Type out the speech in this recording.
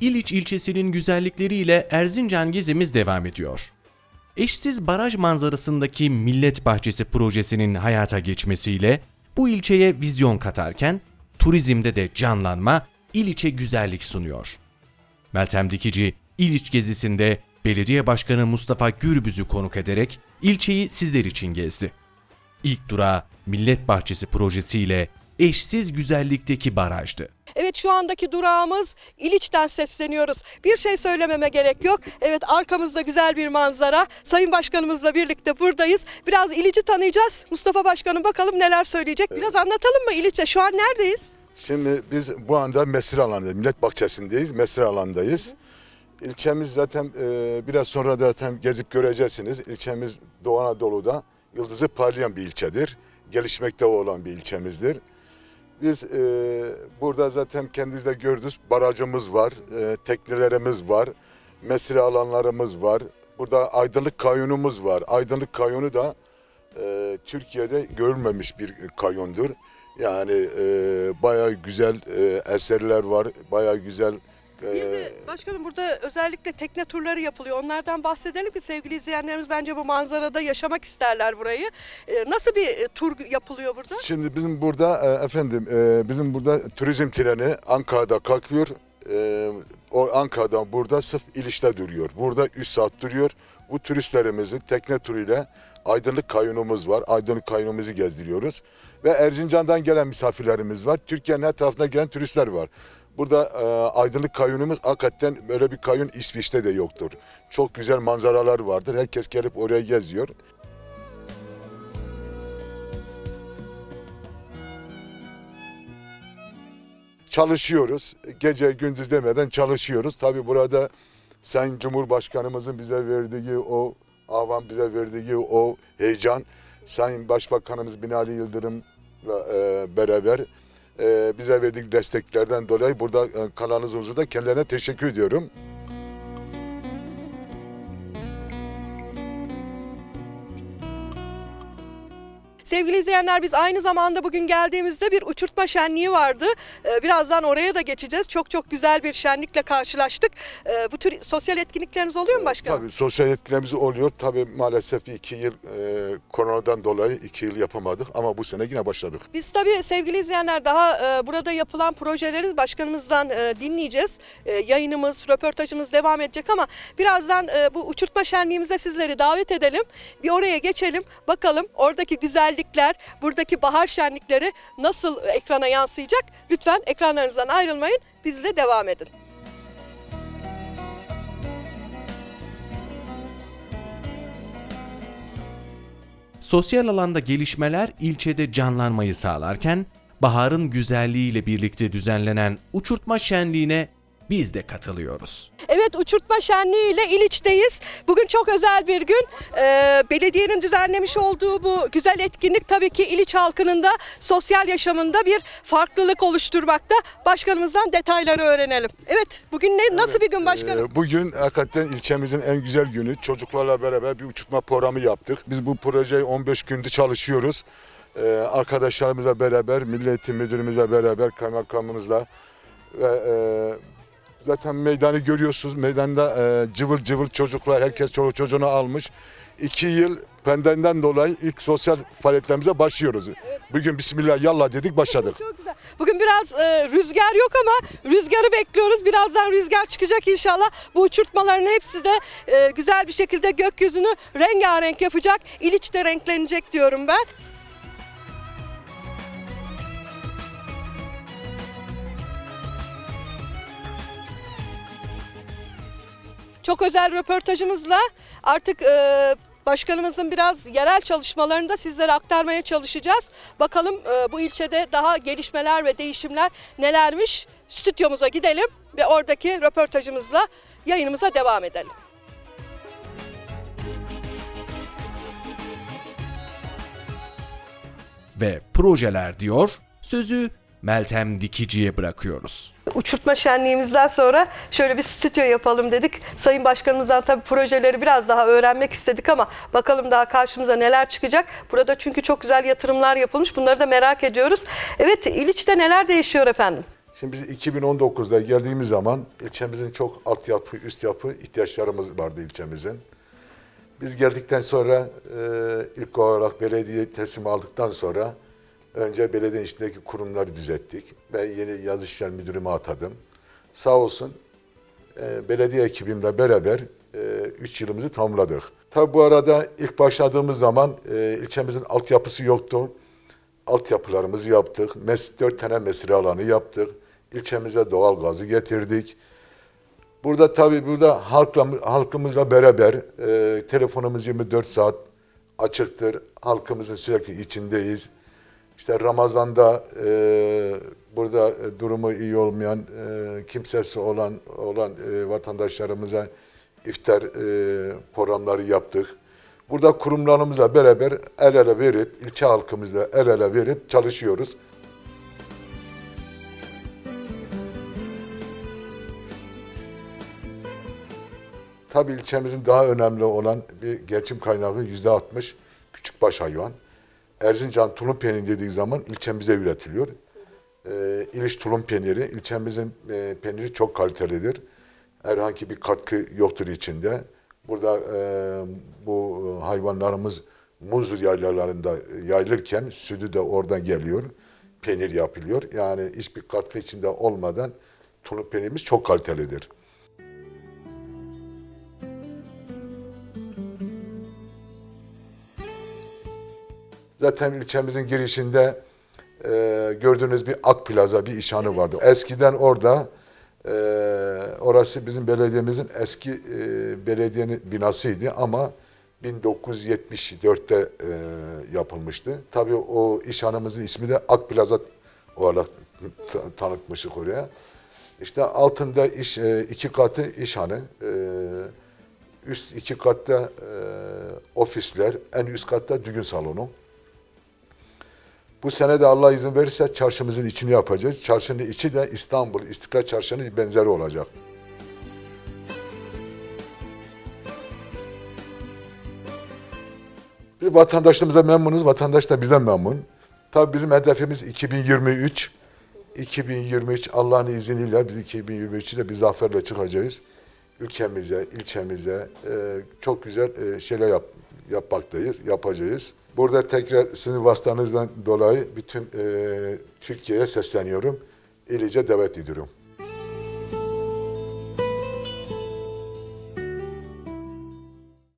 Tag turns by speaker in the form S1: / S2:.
S1: İliç ilçesinin güzellikleriyle Erzincan gezimiz devam ediyor. Eşsiz baraj manzarasındaki Millet Bahçesi projesinin hayata geçmesiyle bu ilçeye vizyon katarken turizmde de canlanma, İliç'e güzellik sunuyor. Meltem Dikici, İliç gezisinde belediye başkanı Mustafa Gürbüz'ü konuk ederek ilçeyi sizler için gezdi. İlk durağı Millet Bahçesi projesiyle eşsiz güzellikteki barajdı.
S2: Evet şu andaki durağımız İliç'ten sesleniyoruz. Bir şey söylememe gerek yok. Evet arkamızda güzel bir manzara. Sayın Başkanımızla birlikte buradayız. Biraz İliç'i tanıyacağız. Mustafa Başkanım bakalım neler söyleyecek. Biraz anlatalım mı İliç'e? Şu an neredeyiz?
S3: Şimdi biz bu anda Mesir alanında, Millet Bahçesi'ndeyiz. Mesir alandayız. İlçemiz zaten e, biraz sonra zaten gezip göreceksiniz. İlçemiz Doğu Anadolu'da yıldızı parlayan bir ilçedir. Gelişmekte olan bir ilçemizdir. Biz e, burada zaten kendiniz de gördünüz. Barajımız var, e, teknelerimiz var, mesire alanlarımız var. Burada aydınlık kayonumuz var. Aydınlık kayonu da e, Türkiye'de görülmemiş bir kayondur. Yani e, bayağı güzel e, eserler var, bayağı güzel
S2: Bir de başkanım burada özellikle tekne turları yapılıyor. Onlardan bahsedelim ki sevgili izleyenlerimiz bence bu manzarada yaşamak isterler burayı. Ee, Nasıl bir e, tur yapılıyor burada?
S3: Şimdi bizim burada e, efendim e, bizim burada turizm treni Ankara'da kalkıyor. E, o Ankara'dan burada sırf İliş'te duruyor. Burada 3 saat duruyor. Bu turistlerimizi tekne turuyla Aydınlık Kayonumuz var. Aydınlık Kayonumuzu gezdiriyoruz. Ve Erzincan'dan gelen misafirlerimiz var. Türkiye'nin her tarafından gelen turistler var. Burada e, Aydınlık Kayonumuz hakikaten böyle bir kayon İsviçre'de de yoktur. Çok güzel manzaralar vardır. Herkes gelip oraya geziyor. çalışıyoruz. Gece gündüz demeden çalışıyoruz. Tabii burada Sayın Cumhurbaşkanımızın bize verdiği o avam bize verdiği o heyecan Sayın Başbakanımız Binali Yıldırım'la e, beraber bize verdiği desteklerden dolayı burada e, kanalınız huzurunda kendilerine teşekkür ediyorum.
S2: Sevgili izleyenler biz aynı zamanda bugün geldiğimizde bir uçurtma şenliği vardı. Ee, Birazdan oraya da geçeceğiz. Çok çok güzel bir şenlikle karşılaştık. Ee, Bu tür sosyal etkinlikleriniz oluyor mu başkanım?
S3: Tabii sosyal etkilerimiz oluyor. Tabii maalesef iki yıl e, koronadan dolayı iki yıl yapamadık ama bu sene yine başladık.
S2: Biz tabii sevgili izleyenler daha e, burada yapılan projeleri başkanımızdan e, dinleyeceğiz. E, yayınımız, röportajımız devam edecek ama birazdan e, bu uçurtma şenliğimize sizleri davet edelim. Bir oraya geçelim. Bakalım oradaki güzellikler, buradaki bahar şenlikleri nasıl ekrana yansıyacak? Lütfen ekranlarınızdan ayrılmayın. Bizle devam edin.
S1: Sosyal alanda gelişmeler ilçede canlanmayı sağlarken baharın güzelliğiyle birlikte düzenlenen uçurtma şenliğine biz de katılıyoruz.
S2: Evet uçurtma şenliği ile İliç'teyiz. Bugün çok özel bir gün. Ee, belediyenin düzenlemiş olduğu bu güzel etkinlik tabii ki İliç halkının da sosyal yaşamında bir farklılık oluşturmakta. Başkanımızdan detayları öğrenelim. Evet bugün ne nasıl bir gün başkanım?
S3: Ee, Bugün hakikaten ilçemizin en güzel günü. Çocuklarla beraber bir uçurtma programı yaptık. Biz bu projeyi 15 gündür çalışıyoruz. Ee, arkadaşlarımızla beraber, Milli Eğitim Müdürümüzle beraber, kaymakamımızla ve e, zaten meydanı görüyorsunuz. Meydanda e, cıvıl cıvıl çocuklar, herkes çoluk çocuğunu almış. İki yıl pandemiden dolayı ilk sosyal faaliyetlerimize başlıyoruz. Bugün Bismillah yallah dedik başladık.
S2: Çok güzel. Bugün biraz e, rüzgar yok ama rüzgarı bekliyoruz. Birazdan rüzgar çıkacak inşallah. Bu uçurtmaların hepsi de e, güzel bir şekilde gökyüzünü rengarenk yapacak. İliç de renklenecek diyorum ben. Çok özel röportajımızla artık e, başkanımızın biraz yerel çalışmalarını da sizlere aktarmaya çalışacağız. Bakalım e, bu ilçede daha gelişmeler ve değişimler nelermiş? Stüdyomuza gidelim ve oradaki röportajımızla yayınımıza devam edelim.
S1: Ve projeler diyor, sözü Meltem Dikici'ye bırakıyoruz.
S2: Uçurtma şenliğimizden sonra şöyle bir stüdyo yapalım dedik. Sayın Başkanımızdan tabii projeleri biraz daha öğrenmek istedik ama bakalım daha karşımıza neler çıkacak. Burada çünkü çok güzel yatırımlar yapılmış. Bunları da merak ediyoruz. Evet İliç'te neler değişiyor efendim?
S3: Şimdi biz 2019'da geldiğimiz zaman ilçemizin çok altyapı, üst yapı ihtiyaçlarımız vardı ilçemizin. Biz geldikten sonra e, ilk olarak belediye teslim aldıktan sonra önce belediye içindeki kurumları düzelttik. Ben yeni yazı işler müdürümü atadım. Sağ olsun e, belediye ekibimle beraber 3 yılımızı tamamladık. Tabi bu arada ilk başladığımız zaman e, ilçemizin altyapısı yoktu. Altyapılarımızı yaptık. Mes, 4 tane mesire alanı yaptık. İlçemize doğal gazı getirdik. Burada tabii burada halkla, halkımızla beraber e, telefonumuz 24 saat açıktır. Halkımızın sürekli içindeyiz. İşte Ramazan'da e, burada e, durumu iyi olmayan, e, kimsesi olan olan e, vatandaşlarımıza iftar e, programları yaptık. Burada kurumlarımızla beraber el ele verip, ilçe halkımızla el ele verip çalışıyoruz. Tabii ilçemizin daha önemli olan bir geçim kaynağı yüzde altmış küçükbaş hayvan. Erzincan tulum peyniri dediği zaman ilçemizde üretiliyor. Ee, İliş tulum peyniri, ilçemizin e, peyniri çok kalitelidir. Herhangi bir katkı yoktur içinde. Burada e, bu hayvanlarımız muzur yaylalarında yayılırken sütü de oradan geliyor. Peynir yapılıyor. Yani hiçbir katkı içinde olmadan tulum peynirimiz çok kalitelidir. Zaten ilçemizin girişinde e, gördüğünüz bir Ak Plaza, bir işhanı vardı. Eskiden orada, e, orası bizim belediyemizin eski e, belediyenin binasıydı ama 1974'te e, yapılmıştı. Tabii o işhanımızın ismi de Ak Plaza olarak ta- tanıtmıştık oraya. İşte altında iş, e, iki katı işhanı, e, üst iki katta e, ofisler, en üst katta düğün salonu. Bu sene de Allah izin verirse çarşımızın içini yapacağız. Çarşının içi de İstanbul İstiklal Çarşı'nın benzeri olacak. Biz vatandaşımız da memnunuz, vatandaş da bizden memnun. Tabii bizim hedefimiz 2023. 2023 Allah'ın izniyle biz 2023'de bir zaferle çıkacağız. Ülkemize, ilçemize e, çok güzel e, şeyler yap, yapmaktayız, yapacağız. Burada tekrar sizin vasıtanızdan dolayı bütün e, Türkiye'ye sesleniyorum. İyice davet ediyorum.